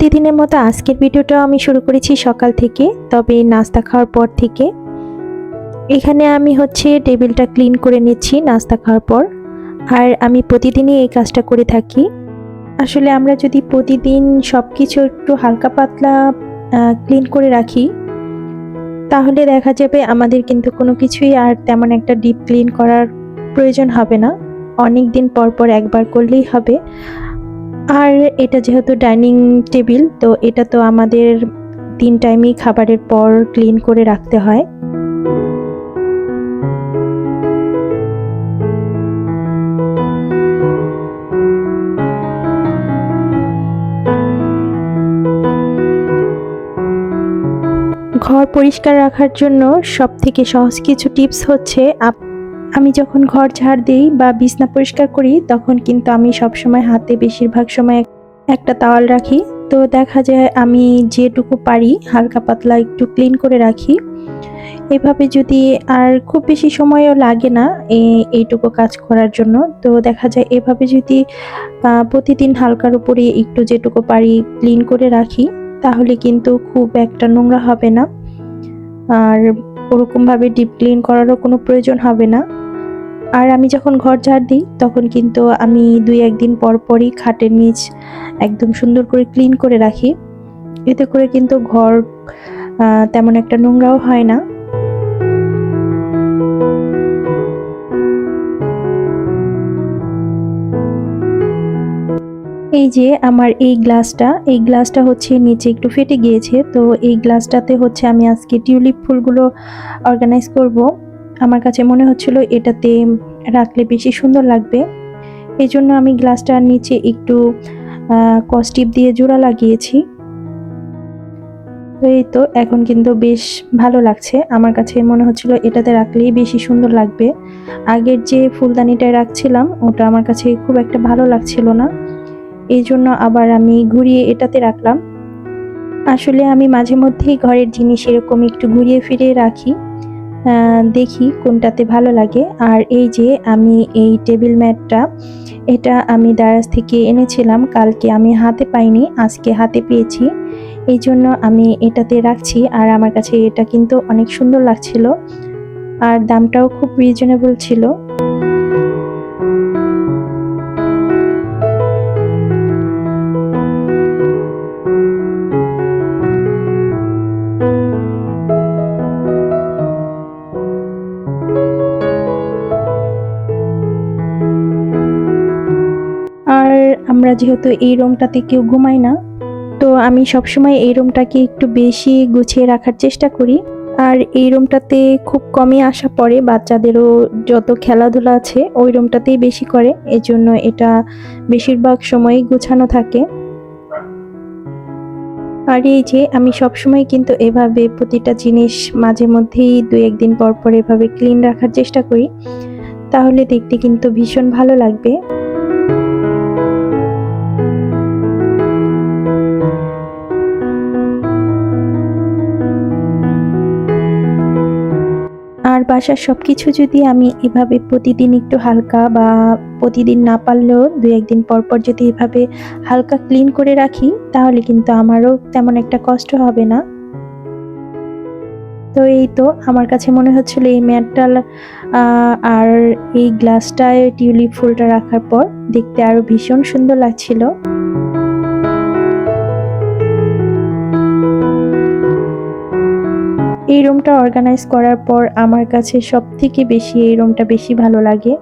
প্রতিদিনের মতো আজকের ভিডিওটা আমি শুরু করেছি সকাল থেকে, তবে নাস্তা খাওয়ার পর থেকে। এখানে আমি হচ্ছে টেবিলটা ক্লিন করে নিচ্ছি নাস্তা খাওয়ার পর। আর আমি প্রতিদিনই এই কাজটা করে থাকি। আসলে আমরা যদি প্রতিদিন সব কিছু একটু হালকা পাতলা ক্লিন করে রাখি, তাহলে দেখা যাবে আমাদের কিন্তু কোনো কিছুই আর তেমন একটা ডিপ ক্লিন করার প্রয়োজন হবে না। অনেক দিন পর পর একবার করলেই হবে। আর এটা যেহেতু ডাইনিং টেবিল, তো এটা তো আমাদের তিন টাইমই খাবারের পর ক্লিন করে রাখতে হয়। ঘর পরিষ্কার রাখার জন্য সব থেকে সহজ কিছু টিপস হচ্ছে আমি যখন ঘর ঝাড় দিই বা বিছনা পরিষ্কার করি, তখন কিন্তু আমি সব সময় হাতে বেশিরভাগ সময় একটা তাওয়াল রাখি। তো দেখা যায় আমি যেটুকু পারি, হালকা পাতলা একটু ক্লিন করে রাখি। এভাবে যদি আর খুব বেশি সময়ও লাগে না এইটুকু কাজ করার জন্য। তো দেখা যায় এভাবে যদি প্রতিদিন হালকার উপরে একটু যেটুকু পারি ক্লিন করে রাখি, তাহলে কিন্তু খুব একটা নোংরা হবে না। আর ওরকমভাবে ডিপ ক্লিন করারও কোনো প্রয়োজন হবে না। আর আমি যখন ঘর ঝাড় দিই, তখন কিন্তু আমি দুই একদিন পর পরই খাটের নিচ একদম সুন্দর করে ক্লিন করে রাখি। এতে করে কিন্তু ঘর তেমন একটা নোংরাও হয় না। এই যে আমার এই গ্লাসটা এই গ্লাসটা হচ্ছে নিচে একটু ফেটে গিয়েছে, তো এই গ্লাসটাতে হচ্ছে আমি আজকে টিউলিপ ফুলগুলো অর্গানাইজ করব। আমার কাছে মনে হচ্ছিল এটাতে রাখলে বেশি সুন্দর লাগবে। এই জন্য আমি গ্লাসটার নিচে একটু কস্টিপ দিয়ে জোড়া লাগিয়েছি। এই তো, এখন কিন্তু বেশ ভালো লাগছে। আমার কাছে মনে হচ্ছিল এটাতে রাখলেই বেশি সুন্দর লাগবে। আগের যে ফুলদানিটায় রাখছিলাম, ওটা আমার কাছে খুব একটা ভালো লাগছিল না। এই জন্য আবার আমি ঘুরিয়ে এটাতে রাখলাম। আসলে আমি মাঝে মধ্যেই ঘরের জিনিস এরকম একটু ঘুরিয়ে ফিরিয়ে রাখি। দেখি কোনটাতে ভালো লাগে। আর এই যে আমি এই টেবিল ম্যাটটা, এটা আমি দারাজ থেকে এনেছিলাম। কালকে আমি হাতে পাইনি, আজকে হাতে পেয়েছি। এই জন্য আমি এটাতে রাখছি। আর আমার কাছে এটা কিন্তু অনেক সুন্দর লাগছিল। আর দামটাও খুব রিজনেবল ছিল। আমরা যেহেতু এই রুমটাতে কেউ ঘুমাই না, তো আমি সবসময় এই রুমটাকে একটু বেশি গুছিয়ে রাখার চেষ্টা করি। আর এই রুমটাতে খুব কমই আসা পড়ে, বাচ্চাদেরও যত খেলাধুলা আছে ওই রুমটাতেই বেশি করে, এজন্য এটা বেশিরভাগ সময়ই গুছানো থাকে। আর এই যে আমি সবসময় কিন্তু এভাবে প্রতিটা জিনিস মাঝে মধ্যেই দু একদিন পর পর এভাবে ক্লিন রাখার চেষ্টা করি, তাহলে দেখতে কিন্তু ভীষণ ভালো লাগবে। আর বাসার সব কিছু যদি আমি এভাবে প্রতিদিন একটু হালকা বা প্রতিদিন না পারলেও দু একদিন পর পর যদি এভাবে হালকা ক্লিন করে রাখি, তাহলে কিন্তু আমারও তেমন একটা কষ্ট হবে না। তো এই তো আমার কাছে মনে হচ্ছিল এই ম্যাটটা আর এই গ্লাসটায় টিউলিপ ফুলটা রাখার পর দেখতে আরও ভীষণ সুন্দর লাগছিল। এই রুমটা অর্গানাইজ করার পর আমার কাছে সব থেকে বেশি এই রুমটা বেশি ভালো লাগে।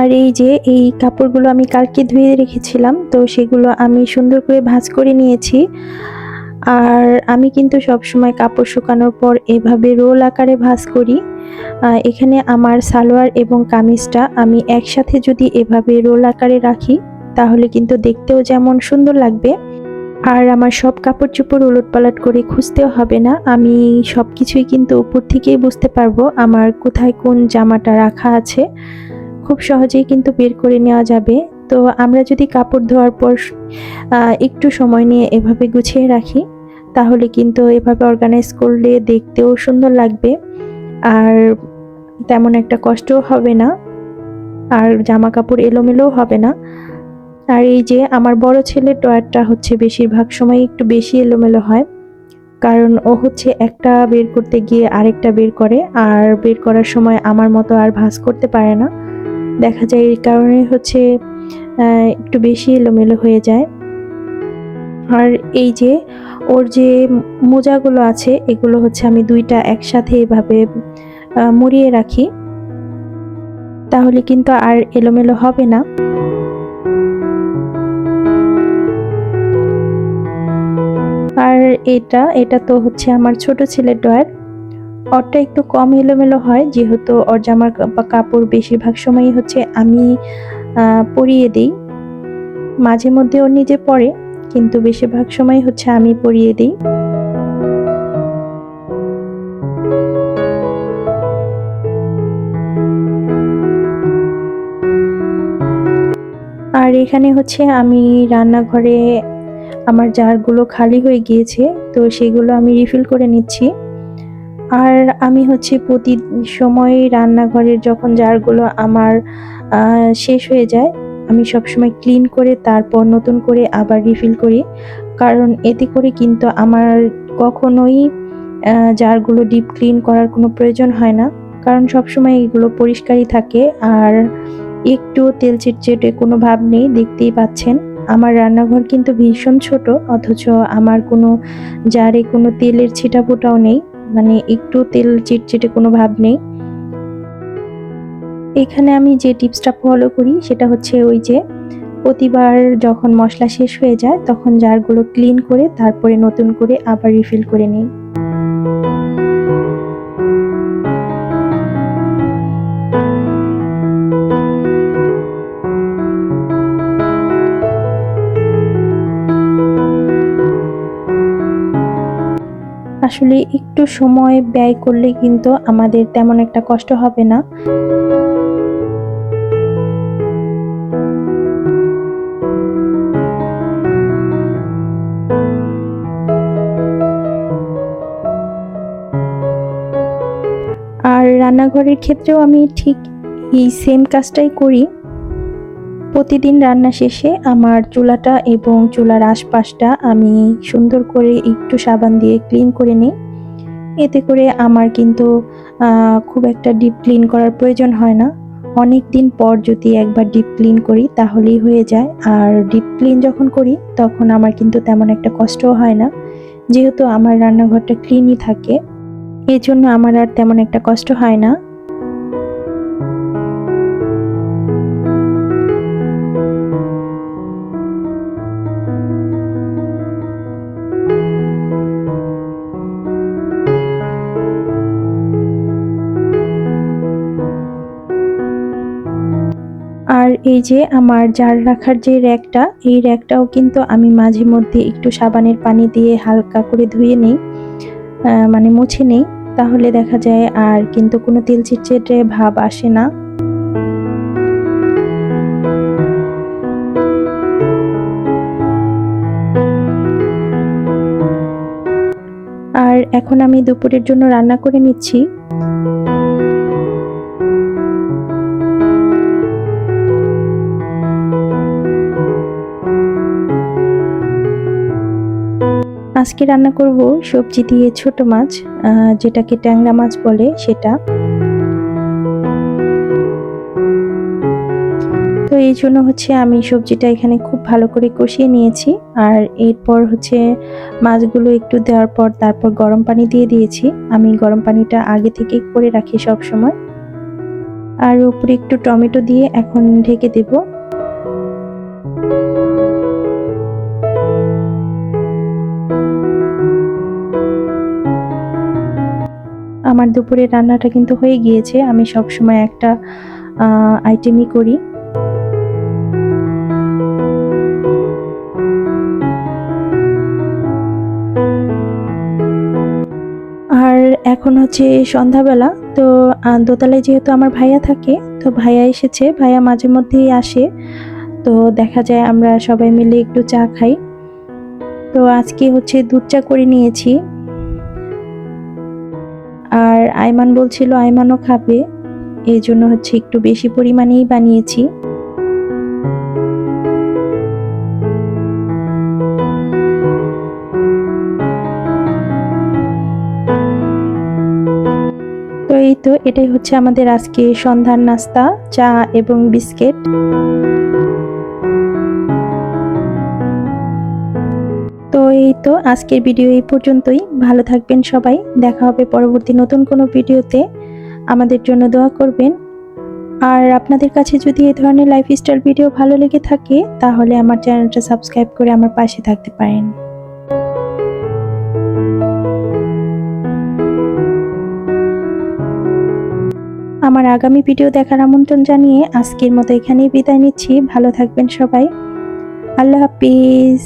আর এই যে এই কাপড়গুলো আমি কালকে ধুয়ে রেখেছিলাম, তো সেগুলো আমি সুন্দর করে ভাঁজ করে নিয়েছি। আর আমি কিন্তু সব সময় কাপড় শুকানোর পর এভাবে রোল আকারে ভাঁজ করি। এখানে আমার সালোয়ার এবং কামিজটা আমি একসাথে যদি এভাবে রোল আকারে রাখি, তাহলে কিন্তু দেখতেও যেমন সুন্দর লাগবে। আর আমার সব কাপড় চোপড় উলট পালট করে খুঁজতেও হবে না। আমি সব কিছুই কিন্তু উপর থেকেই বুঝতে পারব আমার কোথায় কোন জামাটা রাখা আছে। খুব সহজেই কিন্তু বের করে নেওয়া যাবে। তো আমরা যদি কাপড় ধোয়ার পর একটু সময় নিয়ে এভাবে গুছিয়ে রাখি তাহলে কিন্তু এভাবে অর্গানাইজ করলে দেখতেও সুন্দর লাগবে। আর তেমন একটা কষ্টও হবে না। আর জামা কাপড় এলোমেলোও হবে না। আর এই যে আমার বড় ছেলের টয়ারটা হচ্ছে বেশিরভাগ সময় একটু বেশি এলোমেলো হয়। কারণ ও হচ্ছে একটা বের করতে গিয়ে আরেকটা বের করে। আর বের করার সময় আমার মতো আর ভাঁজ করতে পারে না। দেখা যায় এই কারণে হচ্ছে একটু বেশি এলোমেলো হয়ে যায়। আর এই যে ওর যে মোজাগুলো আছে, এগুলো হচ্ছে আমি দুইটা একসাথে এভাবে মুড়িয়ে রাখি। তাহলে কিন্তু আর এলোমেলো হবে না। আর এটা এটা তো হচ্ছে আমার ছোট ছেলের ডয়ার ওরটা একটু কম এলোমেলো হয়, যেহেতু ওর জামার কাপড় বেশিরভাগ সময়ই হচ্ছে আমি পরিয়ে দিই। মাঝে মধ্যে ওর নিজে পরে। কিন্তু বেশিরভাগ সময় হচ্ছে আমি পরিয়ে দিই। আর এখানে হচ্ছে আমি রান্নাঘরে আমার জারগুলো খালি হয়ে গিয়েছে, তো সেগুলো আমি রিফিল করে নিচ্ছি। আর আমি হচ্ছে প্রতি সময় রান্নাঘরের যখন জারগুলো আমার শেষ হয়ে যায় আমি সবসময় ক্লিন করে, তারপর নতুন করে আবার রিফিল করি। কারণ এতে করে কিন্তু আমার কখনোই জারগুলো ডিপ ক্লিন করার কোনো প্রয়োজন হয় না। কারণ সবসময় এগুলো পরিষ্কারই থাকে। আর একটু তেল চিটচেটে কোনো ভাব নেই, দেখতেই পাচ্ছেন। আমার রান্নাঘর কিন্তু ভীষণ ছোট, অথচ আমার কোনো জারে কোনো তেলের ছিটাফোটাও নেই। মানে একটু তেল চিটচিটে কোনো ভাব নেই। এখানে আমি যে টিপসটা ফলো করি সেটা হচ্ছে ওই যে প্রতিবার যখন মশলা শেষ হয়ে যায় তখন জারগুলো ক্লিন করে তারপরে নতুন করে আবার রিফিল করে নিই। আসলে একটু সময় ব্যয় করলে কিন্তু আমাদের তেমন একটা কষ্ট হবে না। রান্নাঘরের ক্ষেত্রেও আমি ঠিক এই সেম কাজটাই করি। প্রতিদিন রান্না শেষে আমার চুলাটা এবং চুলার আশপাশটা আমি সুন্দর করে একটু সাবান দিয়ে ক্লিন করে নিই। এতে করে আমার কিন্তু খুব একটা ডিপ ক্লিন করার প্রয়োজন হয় না। অনেক দিন পর যদি একবার ডিপ ক্লিন করি তাহলেই হয়ে যায়। আর ডিপ ক্লিন যখন করি তখন আমার কিন্তু তেমন একটা কষ্টও হয় না। যেহেতু আমার রান্নাঘরটা ক্লিনই থাকে। এজন্য আমার আর তেমন একটা কষ্ট হয় না। আর এই যে আমার জার রাখার যে র্যাকটা, এই র্যাকটাও কিন্তু আমি মাঝে মধ্যে একটু সাবানের পানি দিয়ে হালকা করে ধুয়ে নিই মানে মুছে নেই। তাহলে দেখা যায় আর কিন্তু কোনো তেল চিটচিটে ভাব আসে না। আর এখন আমি দুপুরের জন্য রান্না করে নিচ্ছি। আজকে রান্না করব সবজি দিয়ে ছোট মাছ যেটাকে ট্যাংরা মাছ বলে সেটা। তো এই জন্য হচ্ছে আমি সবজিটা এখানে খুব ভালো করে কষিয়ে নিয়েছি। আর এরপর হচ্ছে মাছগুলো একটু দেওয়ার পর তারপর গরম পানি দিয়ে দিয়েছি। আমি গরম পানিটা আগে থেকেই করে রাখি সব সময় আর উপরে একটু টমেটো দিয়ে এখন ঢেকে দেব। আমার দুপুরের রান্নাটা কিন্তু হয়ে গিয়েছে। আমি সব সময় একটা আইটেমই করি। আর এখন হচ্ছে সন্ধ্যাবেলা। তো দোতলায় যেহেতু আমার ভাইয়া থাকে, তো ভাইয়া এসেছে। ভাইয়া মাঝে মধ্যেই আসে। তো দেখা যায় আমরা সবাই মিলে একটু চা খাই। তো আজকে হচ্ছে দুধ চা করে নিয়েছি। আর আইমান বলছিল আইমানও খাবে। এই জন্য হচ্ছে একটু বেশি পরিমাণেই বানিয়েছি। তো এই তো, এটাই হচ্ছে আমাদের আজকে সন্ধ্যার নাস্তা, চা এবং বিস্কিট। তো আজকের ভিডিও এই পর্যন্তই। ভালো থাকবেন সবাই। দেখা হবে পরবর্তী নতুন কোনো ভিডিওতে। আমাদের জন্য দোয়া করবেন। আর আপনাদের কাছে যদি এই ধরনের লাইফস্টাইল ভিডিও ভালো লেগে থাকে, তাহলে আমার চ্যানেলটা সাবস্ক্রাইব করে আমার পাশে থাকতে পারেন। আমার আগামী ভিডিও দেখার আমন্ত্রণ জানিয়ে আজকের মতো এখানেই বিদায় নিচ্ছি। ভালো থাকবেন সবাই। আল্লাহ হাফিজ।